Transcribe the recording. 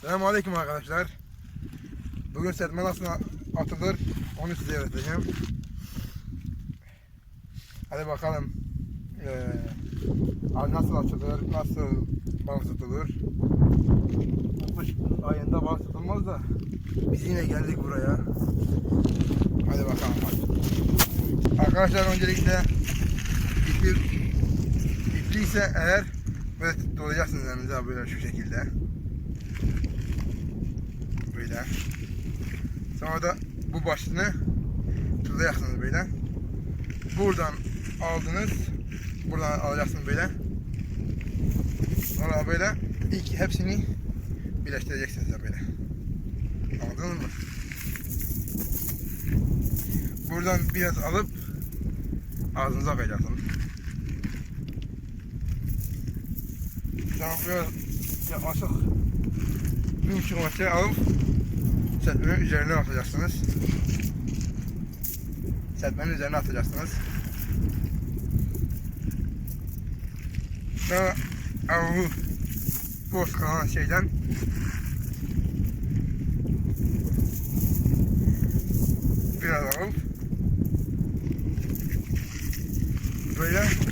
Selamünaleyküm arkadaşlar. Bugün setme nasıl atılır onu size öğreteceğim. Hadi bakalım. Ee, nasıl açılır, nasıl balık tutulur. Kış ayında balık tutulmaz da biz yine geldik buraya. Hadi bakalım. Hadi. Arkadaşlar öncelikle ipi, ipliyse eğer böyle dolayacaksınız elinize böyle şu şekilde. Böyle. Sonra da bu başını tutacaksınız böyle. Buradan aldınız. Buradan alacaksınız böyle. Sonra böyle ilk hepsini birleştireceksiniz böyle. Anladınız mı? Buradan biraz alıp ağzınıza koyacaksınız. Sonra biraz yaklaşık bir buçuk metre alıp setmenin üzerine atacaksınız. Setmenin üzerine atacaksınız. Sonra avuğu boş kalan şeyden biraz alıp böyle